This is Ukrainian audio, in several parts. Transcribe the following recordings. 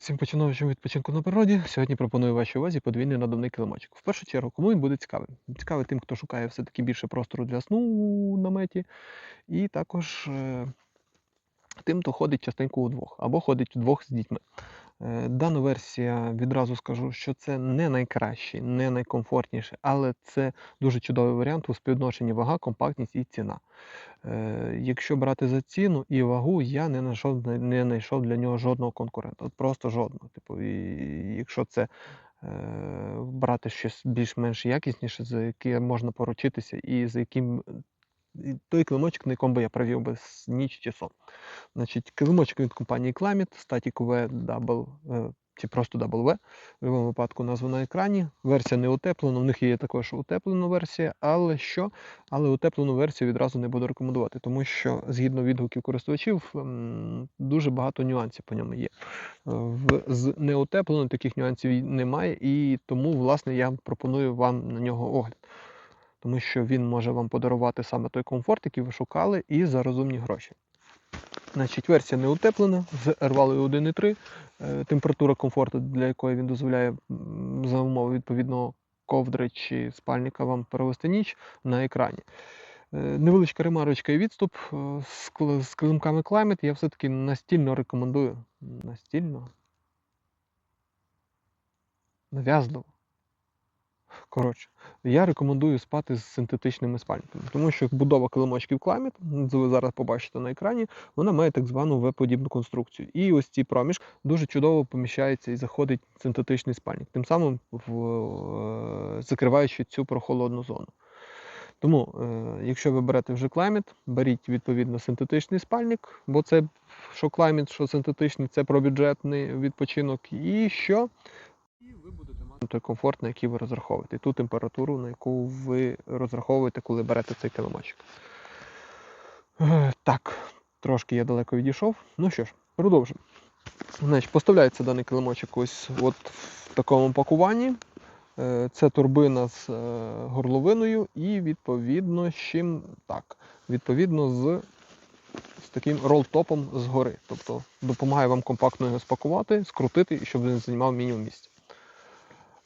Всім починаючим відпочинку на природі. Сьогодні пропоную вашій увазі подвійний надувний килимочок. В першу чергу, кому він буде цікавий? Цікавий тим, хто шукає все-таки більше простору для сну у наметі, і також е, тим, хто ходить частенько удвох або ходить вдвох з дітьми. Е, Дана версія, відразу скажу, що це не найкращий, не найкомфортніший, але це дуже чудовий варіант у співвідношенні вага, компактність і ціна. Е, Якщо брати за ціну і вагу, я не знайшов, не знайшов для нього жодного конкурента. От просто жодного. Типу, і якщо це е, брати щось більш-менш якісніше, за яке можна поручитися, і за яким той килимочок, на якому би я провів би ніч чи сон. Значить, килимочок від компанії Climate, Static V Double, чи просто W, в будь-якому випадку назва на екрані. Версія не утеплена, в них є також утеплена версія, але що? Але утеплену версію відразу не буду рекомендувати, тому що згідно відгуків користувачів, дуже багато нюансів по ньому є. З неутепленою таких нюансів немає, і тому, власне, я пропоную вам на нього огляд. Тому що він може вам подарувати саме той комфорт, який ви шукали, і за розумні гроші. Значить, версія не утеплена з ервалою 1.3. Е, Температура комфорту, для якої він дозволяє за умови відповідного ковдри чи спальника вам провести ніч на екрані. Е, Невеличка ремарочка і відступ е, з килимками Climate я все-таки настільно рекомендую. Настільно. Нав'язливо. Коротше, я рекомендую спати з синтетичними спальниками, тому що будова килимочків Climate, ви зараз побачите на екрані, вона має так звану В-подібну конструкцію. І ось ці проміжки дуже чудово поміщається і заходить синтетичний спальник, тим самим в, е, закриваючи цю прохолодну зону. Тому, е, якщо ви берете вже Climate, беріть відповідно синтетичний спальник, бо це що Climate, що синтетичний, це про бюджетний відпочинок. І що? І ви будете мати той комфорт, на який ви розраховуєте, ту температуру, на яку ви розраховуєте, коли берете цей килимочок. Так, трошки я далеко відійшов. Ну що ж, продовжимо. Значить, поставляється даний килимочок ось от в такому пакуванні. Е, Це турбина з е, горловиною і відповідно з чим так, відповідно з, з таким ролтопом згори. Тобто допомагає вам компактно його спакувати, скрутити, щоб він займав мінімум місця.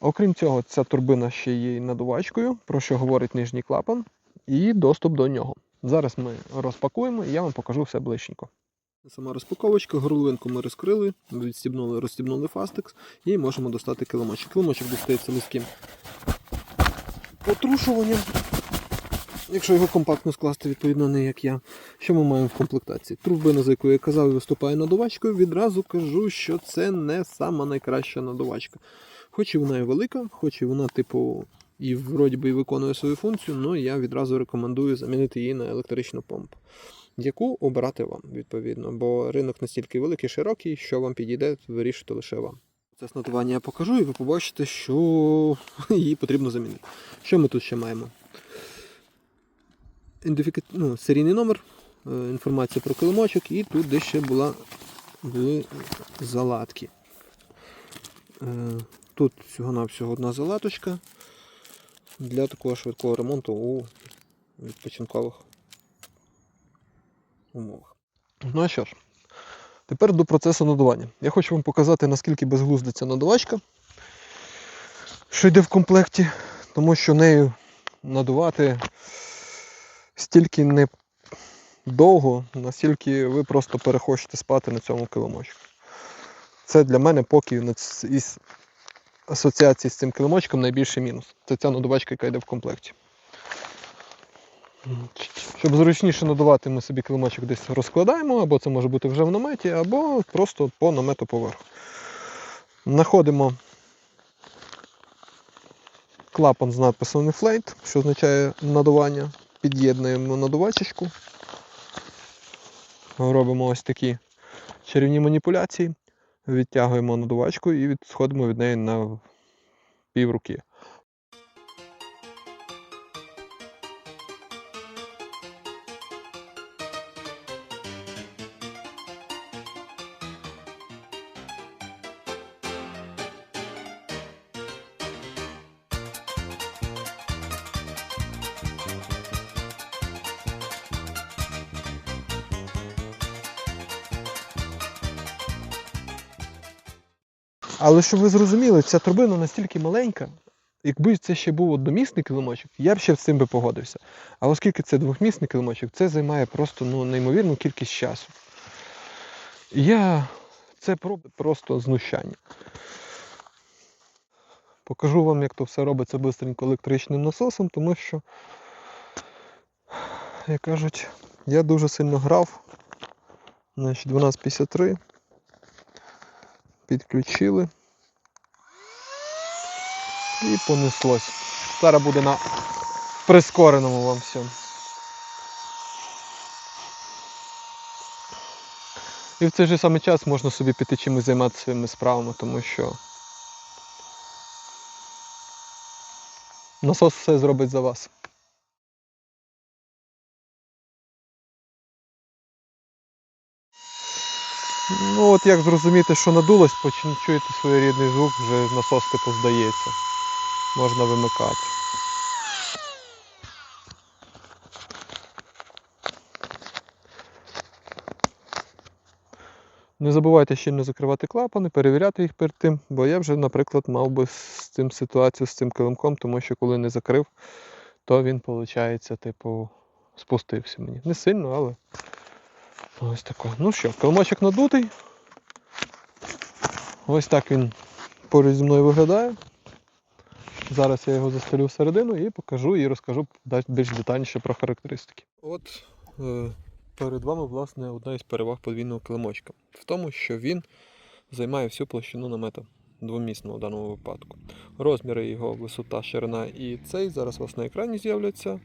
Окрім цього, ця турбина ще є надувачкою, про що говорить нижній клапан, і доступ до нього. Зараз ми розпакуємо і я вам покажу все ближченько. Сама розпаковочка, горловинку ми розкрили, відстібнули, розстібнули фастекс і можемо достати килимочок. Килимочок достається легким отрушуванням. Якщо його компактно скласти, відповідно, не як я. Що ми маємо в комплектації? Турбина, за яку я казав, виступає надувачкою. Відразу кажу, що це не сама найкраща надувачка. Хоч і вона і велика, хоч і вона, типу, і вроді би виконує свою функцію, але я відразу рекомендую замінити її на електричну помпу. Яку обирати вам, відповідно, бо ринок настільки великий, широкий, що вам підійде, вирішити лише вам. Процес надування я покажу, і ви побачите, що її потрібно замінити. Що ми тут ще маємо? Ідентифіка... Ну, серійний номер, е, інформація про килимочок, і тут де ще була були заладки. Тут всього-навсього одна залаточка для такого швидкого ремонту у відпочинкових умовах. Ну а що ж, тепер до процесу надування. Я хочу вам показати, наскільки безглузда ця надувачка, що йде в комплекті, тому що нею надувати стільки не довго, настільки ви просто перехочете спати на цьому килимочку. Це для мене поки із асоціації з цим килимочком найбільший мінус. Це ця надувачка, яка йде в комплекті. Щоб зручніше надувати, ми собі килимочок десь розкладаємо, або це може бути вже в наметі, або просто по намету поверху. Знаходимо клапан з надписом Inflate, що означає надування. Під'єднуємо надувачечку. Робимо ось такі чарівні маніпуляції. Відтягуємо надувачку і відходимо від неї на пів руки. Але щоб ви зрозуміли, ця турбина настільки маленька, якби це ще був одномісний килимочок, я б ще з цим би погодився. А оскільки це двохмісний килимочок, це займає просто ну, неймовірну кількість часу. Я це про- просто знущання. Покажу вам, як то все робиться бистренько електричним насосом, тому що, як кажуть, я дуже сильно грав. Значить, 12.53. Підключили. І понеслось. Зараз буде на прискореному вам всьому. І в цей же самий час можна собі піти чимось займатися своїми справами, тому що насос все зробить за вас. Ну от як зрозуміти, що надулось, поч- чуєте своєрідний звук, вже насос типу здається. Можна вимикати. Не забувайте щільно закривати клапани, перевіряти їх перед тим, бо я вже, наприклад, мав би з цим ситуацію з цим килимком, тому що коли не закрив, то він, виходить, типу, спустився мені. Не сильно, але ось тако. Ну що, килимочок надутий. Ось так він поруч зі мною виглядає. Зараз я його застелю всередину і покажу і розкажу більш детальніше про характеристики. От е, перед вами, власне, одна із переваг подвійного килимочка. В тому, що він займає всю площину намета двомісного в даному випадку. Розміри його, висота, ширина і цей зараз у вас на екрані з'являться,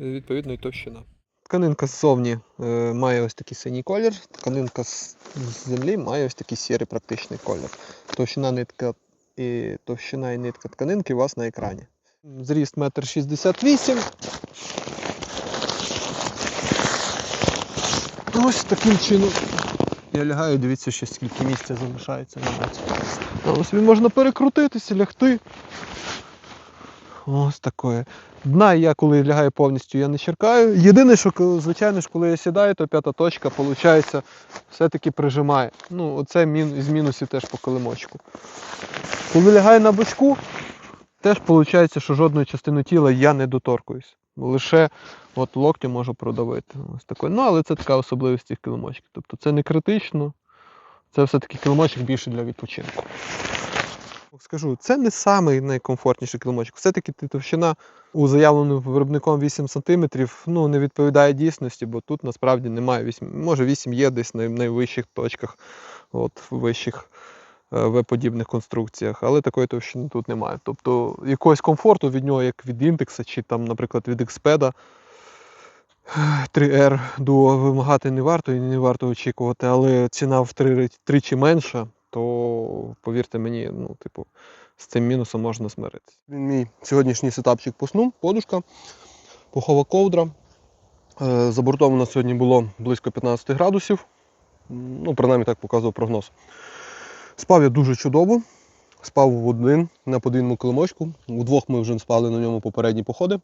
е, відповідно і товщина. Тканинка ззовні е, має ось такий синій колір, тканинка з землі має ось такий сірий практичний колір. Товщина нитка і товщина і нитка тканинки у вас на екрані. Зріст 1,68 м. Ось таким чином. Я лягаю, дивіться, ще скільки місця залишається на. Ось він можна перекрутитися, лягти. Ось таке. Дна я коли лягаю повністю, я не черкаю. Єдине, що звичайно ж, коли я сідаю, то п'ята точка, виходить, все-таки прижимає. Ну, оце мін, із мінусів теж по килимочку. Коли лягаю на бочку, теж виходить, що жодної частини тіла я не доторкуюсь. Лише от локтю можу продавити. Ось таке. Ну, але це така особливість цих килимочків. Тобто це не критично, це все-таки килимочок більше для відпочинку. Скажу, це не самий найкомфортніший килимочок. Все-таки товщина у заявленому виробником 8 см ну, не відповідає дійсності, бо тут насправді немає 8. Може 8 є десь на найвищих точках, от, в вищих е, В-подібних конструкціях, але такої товщини тут немає. Тобто якогось комфорту від нього, як від індекса, чи там, наприклад, від Xpeda 3R Duo вимагати не варто і не варто очікувати, але ціна в три, тричі менша, то повірте мені, ну, типу, з цим мінусом можна смиритися. Він мій сьогоднішній сетапчик по сну, подушка, пухова ковдра. Е, За бортом у нас сьогодні було близько 15 градусів. Ну, принаймні так показував прогноз. Спав я дуже чудово. Спав в один на подвійному килимочку. Вдвох ми вже спали на ньому попередні походи.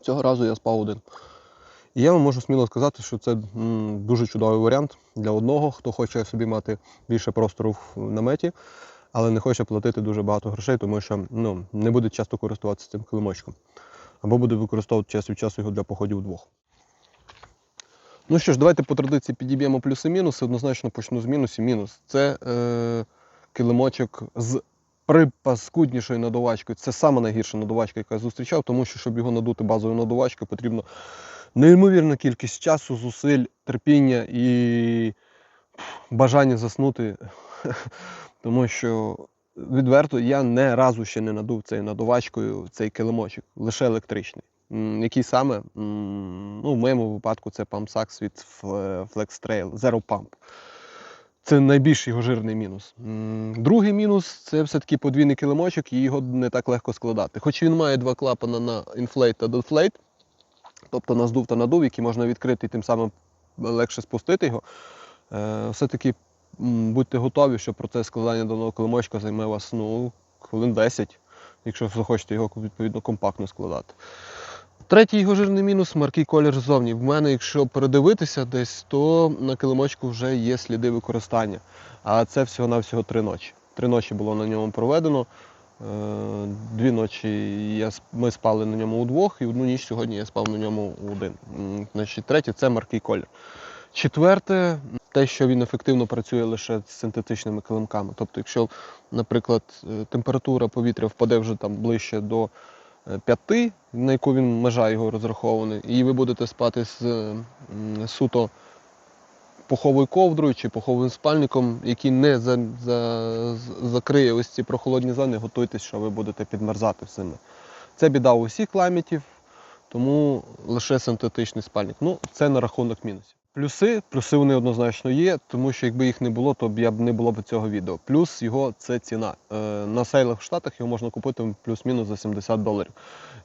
Цього разу я спав один. І я вам можу сміло сказати, що це дуже чудовий варіант для одного, хто хоче собі мати більше простору в наметі, але не хоче платити дуже багато грошей, тому що ну, не буде часто користуватися цим килимочком. Або буде використовувати час від часу його для походів вдвох. Ну що ж, давайте по традиції підіб'ємо плюси-мінуси. Однозначно почну з мінусів. Мінус це е, килимочок з припаскуднішою надувачкою. Це саме найгірша надувачка, яку я зустрічав, тому що, щоб його надути базовою надувачкою, потрібно неймовірна кількість часу, зусиль, терпіння і бажання заснути. Тому що відверто я не разу ще не надув цією надувачкою цей килимочок, лише електричний. Який саме? Ну, в моєму випадку це Pump від Flex Trail Zero Pump. Це найбільш його жирний мінус. Другий мінус це все-таки подвійний килимочок, і його не так легко складати. Хоч він має два клапана на Inflate та Deflate, тобто на здув та надув, які можна відкрити і тим самим легше спустити його. Е, Все-таки будьте готові, що процес складання даного килимочка займе вас ну, хвилин 10, якщо захочете його відповідно компактно складати. Третій його жирний мінус маркий колір ззовні. В мене, якщо передивитися десь, то на килимочку вже є сліди використання. А це всього-навсього три ночі. Три ночі було на ньому проведено. Е, Дві ночі я, ми спали на ньому удвох, і одну ніч сьогодні я спав на ньому один. Значить, третє це маркий колір. Четверте, те, що він ефективно працює лише з синтетичними килимками. Тобто, якщо, наприклад, е, температура повітря впаде вже там ближче до е, 5, на яку він межа його розрахований, і ви будете спати з суто пуховою ковдрою чи пуховим спальником, який не за, за, закриє ось ці прохолодні зони, готуйтесь, що ви будете підмерзати всіми. Це біда у усіх клаймітів, тому лише синтетичний спальник. Ну, це на рахунок мінусів. Плюси, плюси вони однозначно є, тому що якби їх не було, то б я б не було б цього відео. Плюс його це ціна. Е, На сейлах в Штатах його можна купити плюс-мінус за 70 доларів.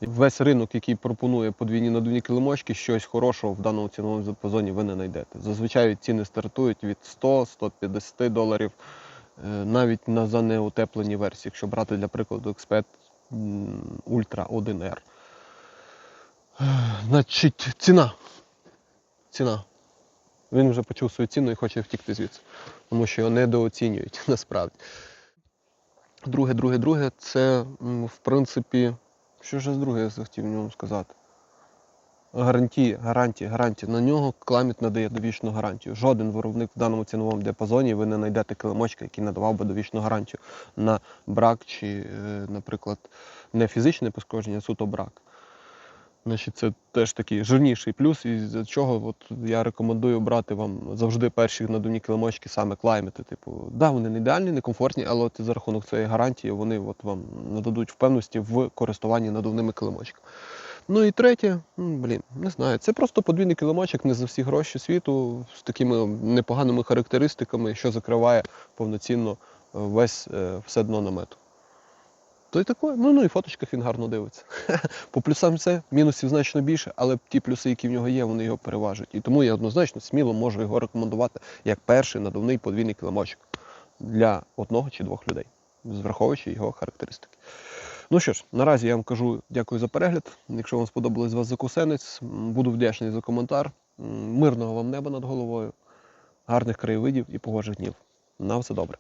Весь ринок, який пропонує подвійні надувні килимочки, щось хорошого в даному ціновому запазоні ви не знайдете. Зазвичай ціни стартують від 100-150 доларів, е, навіть на за неутеплені версії, якщо брати для прикладу Expert Ultra 1R. Е, Значить, ціна. Ціна. Він вже почув свою ціну і хоче втікти звідси, тому що його недооцінюють насправді. Друге, друге, друге, це, в принципі, що ж з друге я захотів в ньому сказати? Гарантія, гарантія, гарантія. На нього кламіт надає довічну гарантію. Жоден виробник в даному ціновому діапазоні ви не знайдете килимочка, який надавав би довічну гарантію на брак чи, е, наприклад, не фізичне пошкодження, а суто брак. Значить, це теж такий жирніший плюс, і з чого от я рекомендую брати вам завжди перші надувні килимочки, саме клаймити. Типу, да, вони не ідеальні, не комфортні, але от за рахунок цієї гарантії вони от вам нададуть впевненості в користуванні надувними килимочками. Ну і третє, блін, не знаю, це просто подвійний килимочок не за всі гроші світу з такими непоганими характеристиками, що закриває повноцінно е, весь е, все дно намету. То й таке. Ну, ну і в фоточках він гарно дивиться. По плюсам все, мінусів значно більше, але ті плюси, які в нього є, вони його переважують. І тому я однозначно сміло можу його рекомендувати як перший надувний подвійний килимочок для одного чи двох людей, враховуючи його характеристики. Ну що ж, наразі я вам кажу дякую за перегляд. Якщо вам сподобалось вас закусенець, буду вдячний за коментар. Мирного вам неба над головою, гарних краєвидів і погожих днів. На все добре.